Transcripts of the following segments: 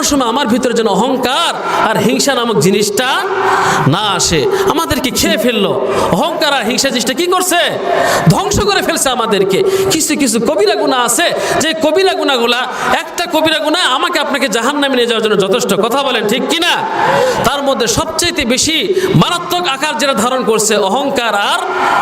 কোনো সময় আমার ভিতরে যেন অহংকার আর হিংসা নামক জিনিসটা না আসে। আমাদেরকে খেয়ে ফেলল। অহংকার আর হিংসা জিনিসটা কি করছে? ধ্বংস করে ফেলছে আমাদেরকে। কিছু কিছু কবিরা গুণা আছে। যে কবিরা গুণাগুলা, একটা কবিরা গুণা আমাকে আপনাকে জাহান নামে নিয়ে যাওয়ার জন্য যথেষ্ট। কথা বলেন ঠিক কিনা তার মধ্যে সবচাইতে বেশি মারাত্মক আকার যেটা ধারণ করছে অহংকার আর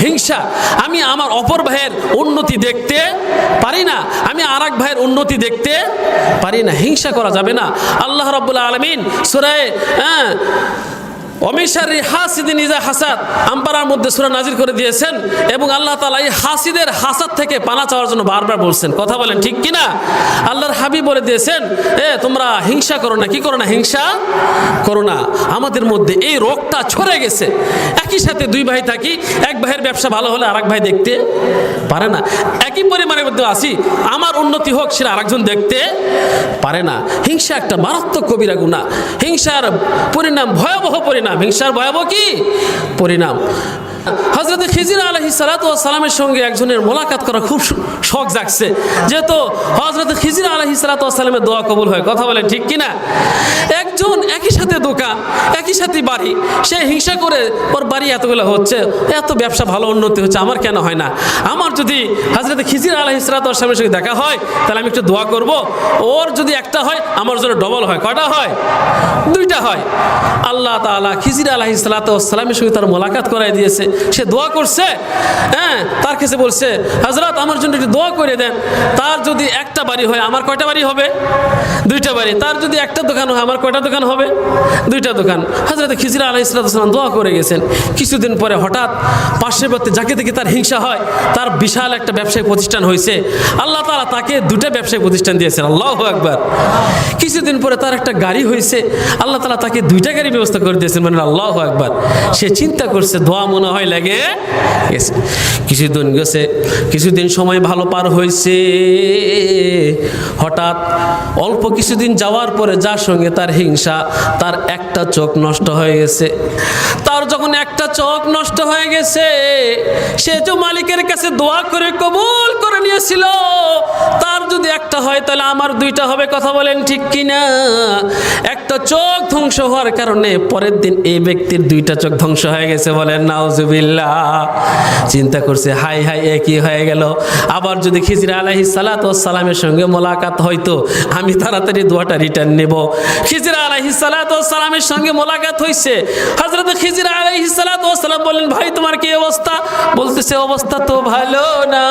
হিংসা। আমি আমার অপর ভাইয়ের উন্নতি দেখতে পারি না। আমি আর এক ভাইয়ের উন্নতি দেখতে পারি না। হিংসা করা যাবে না। আল্লাহ রব্বুল আলমিন সুরায় হ্যাঁ অমিশারি হাসিদি নিজা হাসাদ আম্পারার মধ্যে সুরা নাজির করে দিয়েছেন এবং আল্লাহ তালা এই হাসিদের হাসাদ থেকে পানা চাওয়ার জন্য বারবার বলছেন। কথা বলেন ঠিক কিনা? আল্লাহর হাবিব বলে দিয়েছেন, এ, তোমরা হিংসা করো না। কি করো না? হিংসা করো না। আমাদের মধ্যে এই রোগটা ছড়ে গেছে। একই সাথে দুই ভাই থাকি, এক ভাইয়ের ব্যবসা ভালো হলে আরেক ভাই দেখতে পারে না। একই পরিমাণের মধ্যে আসি আমার উন্নতি হোক সেটা আরেকজন দেখতে পারে না। হিংসা একটা মারাত্মক কবিরা গুণা হিংসার পরিণাম ভয়াবহ পরিণাম। হিংসার ভয়াবহ কি? পরিণাম। হজরত খিজির আলহি সালামের সঙ্গে একজনের মোলাকাত করা খুব শখ জাগছে। যেহেতু হজরত খিজির আলহি সালামের দোয়া কবুল হয়, কথা বলেন ঠিক কিনা? একজন একই সাথে দোকান, একই সাথে বাড়ি, সে হিংসা করে, ওর বাড়ি এতগুলো হচ্ছে, এত ব্যবসা ভালো উন্নতি হচ্ছে, আমার কেন হয় না? আমার যদি হজরত খিজির আলহি সালামের সঙ্গে দেখা হয়, তাহলে আমি একটু দোয়া করব। ওর যদি একটা হয়, আমার জন্য ডবল হয়। কটা হয়? দুইটা হয়। আল্লাহ তালা খিজির আলহি সালামের সঙ্গে তার মোলাকাত করাই দিয়েছে। সে দোয়া করছে হ্যাঁ তার কাছে বলছে হাজরাত আমার জন্য একটু দোয়া করে দেন। তার যদি একটা বাড়ি হয়, আমার কয়টা বাড়ি হবে? দুইটা বাড়ি। তার যদি একটা দোকান হয়, আমার কয়টা দোকান হবে? দুইটা দোকান। হাজরত খিজিরা আলাহ ইসলাতাম দোয়া করে গেছেন। কিছুদিন পরে হঠাৎ পাশের বাড়িতে যাকে দেখে তার হিংসা হয়, তার বিশাল একটা ব্যবসায়িক প্রতিষ্ঠান হয়েছে। আল্লাহ তালা তাকে দুটা ব্যবসায়িক প্রতিষ্ঠান দিয়েছেন। আল্লাহ একবার কিছুদিন পরে তার একটা গাড়ি হয়েছে। আল্লাহ তালা তাকে দুইটা গাড়ি ব্যবস্থা করে দিয়েছেন। মানে আল্লাহ একবার সে চিন্তা করছে, দোয়া মনে হয় লাগে। গেছে কিছুদিন গেছে, কিছুদিন সময় ভালো পার হয়েছে হঠাৎ অল্প কিছুদিন যাওয়ার পরে যার সঙ্গে তার হিংসা, তার একটা চোখ নষ্ট হয়ে গেছে। তার যখন একটা চোখ নষ্ট হয়ে গেছে, সে যে মালিকের কাছে দোয়া করে কবুল করে নিয়েছিল হয়, তাহলে আমার দুইটা হবে, কথা বলেন ঠিক কিনা? একটা চোখ ধ্বংস হওয়ার কারণে পরের দিন এই ব্যক্তির দুইটা চোখ ধ্বংস হয়ে গেছে বলেন, নাউজুবিল্লাহ। চিন্তা করছে, হাই হাই একই হয়ে গেল? আবার যদি খিজির আলাহি সালামের সঙ্গে মোলাকাত হয়তো আমি তাড়াতাড়ি দোয়াটা রিটার্ন নেব। খিজির আলাহি সালামের সঙ্গে মোলাকাত হয়েছে হজরত খিজির আলাহি সালাম বললেন, ভাই, তোমার কি অবস্থা? বলতেছে, অবস্থা তো ভালো না।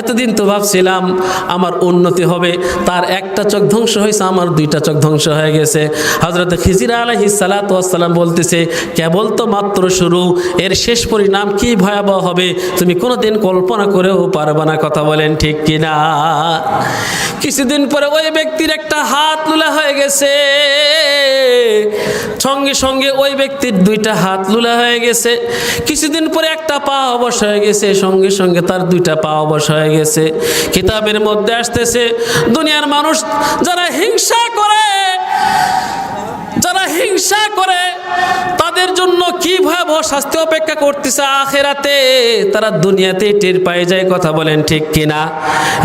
এতদিন তো ভাবছিলাম, আমার উন্নতি হবে তার একটা চোখ ধ্বংস হয়েছে, আমার দুইটা চোখ ধ্বংস হয়ে গেছে। হজরত খিজিরা আলাহি সালাত সালাম বলতেছে, কেবল তো মাত্র শুরু, এর শেষ পরিণাম কি ভয়াবহ হবে? তুমি কোনোদিন কল্পনা করেও পারবে না। কথা বলেন ঠিক কিনা? কিছুদিন পরে ওই ব্যক্তির একটা হাত লুলা হয়ে গেছে। সঙ্গে সঙ্গে ওই ব্যক্তির দুইটা হাত লুলা হয়ে গেছে। কিছুদিন পরে একটা পা অবশ হয়ে গেছে, সঙ্গে সঙ্গে তার দুইটা পা অবশ হয়ে গেছে। কিতাবের মধ্যে আসতেছে দুনিয়ার মানুষ যারা হিংসা শাস্তি অপেক্ষা করতেছে আখেরাতে। তারা দুনিয়াতে টের পায়ে, যায় কথা বলেন ঠিক কিনা?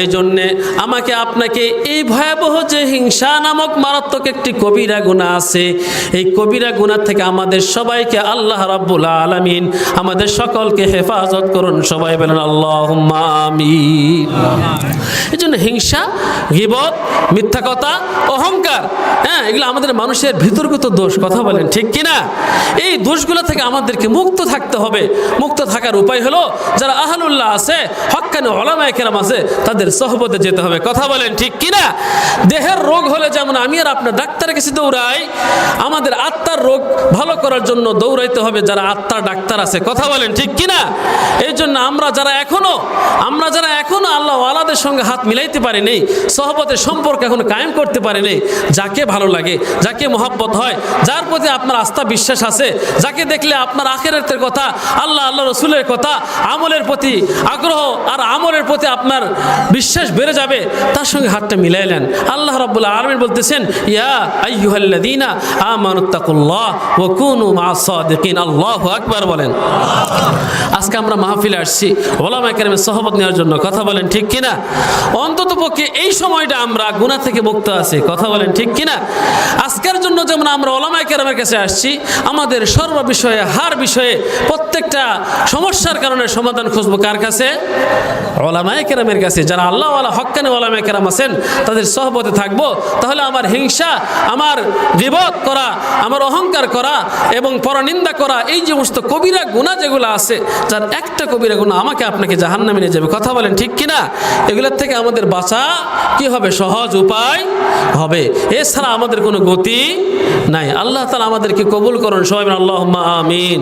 এই জন্যে আমাকে আপনাকে এই ভয়াবহ যে হিংসা নামক মারাত্মক একটি কবিরা গুণা আছে, এই কবিরা গুণা থেকে আমাদের সবাইকে আল্লাহ রাব্বুল আলামিন আমাদের সকলকে হেফাজত করুন। সবাই বলেন আল্লাহ আমিন। এই জন্য হিংসা, গিবত, মিথ্যা কথা, অহংকার হ্যাঁ এগুলো আমাদের মানুষের ভিতরগত দোষ, কথা বলেন ঠিক কিনা? এই দোষগুলো থেকে আমাদেরকে মুক্ত থাকতে হবে। মুক্ত থাকার উপায় হলো, যারা আহলুল্লাহ আছে হকানে ওলামায় কেরাম আছে, তাদের সহবতে যেতে হবে। কথা বলেন ঠিক কিনা? দেহের রোগ হলে যেমন আমি আর আপনার ডাক্তারের কাছে দৌড়াই, আমাদের আত্মার রোগ ভালো করার জন্য দৌড়াইতে হবে যারা আত্মার ডাক্তার আছে। কথা বলেন ঠিক কিনা? এই জন্য আমরা যারা এখনও, আমরা যারা এখনও আল্লাহ আলাদের সঙ্গে হাত মিলাইতে পারিনি, সহবতের সম্পর্ক এখনও কায়েম করতে পারিনি, যাকে ভালো লাগে, যাকে মহব্বত হয়, যার প্রতি আপনার আস্থা, বিশ্বাস আছে, যাকে দেখলে আপনার আখেরাতের কথা, আল্লাহ আল্লাহ রসুলের কথা, আমলের প্রতি আগ্রহ আর আমলের প্রতি আপনার বিশ্বাস বেড়ে যাবে, তার সঙ্গে হাতটা মিলাইলেন আল্লাহ রাব্বুল আলমিন বলতেছেন, ইয়া আইয়ুহাল্লাযীনা আমানুত্তাকুল্লাহ ওয়া কুনু মা'আস সাদিকিন। আল্লাহু আকবার বলেন। আজকে আমরা মাহফিলে আসছি ওলামা কেরামের সহবত নেওয়ার জন্য। কথা বলেন ঠিক কিনা? অন্তত পক্ষে এই সময়টা আমরা গুনাহ থেকে মুক্ত আছি। কথা বলেন ঠিক কিনা? আজকের জন্য যেমন আমরা ওলামায় কেরামের কাছে আসছি, আমাদের সর্ব বিষয়ে হার বিষয়ে প্রত্যেকটা সমস্যার কারণে সমাধান খুঁজবো কার কাছে? ওলামায় কেরামের কাছে। যারা আল্লাহ আল্লাহ হক্কানে ওলামায় কেরাম আছেন, তাদের সহবতে থাকব। তাহলে আমার হিংসা, আমার বিপদ করা, আমার অহংকার করা এবং পরনিন্দা করা, এই যে সমস্ত কবিরা গুণা যেগুলো আছে, যার একটা কবিরা গুণা আমাকে আপনাকে জাহান্নামে নিয়ে যাবে। কথা বলেন ঠিক কিনা? এগুলোর থেকে আমাদের বাঁচা কি হবে? সহজ উপায় হবে। এছাড়া আমাদের কোনো গতি নাই। আল্লাহ তালা আমাদেরকে কবুল করুন। সবাই আল্লাহ আমিন।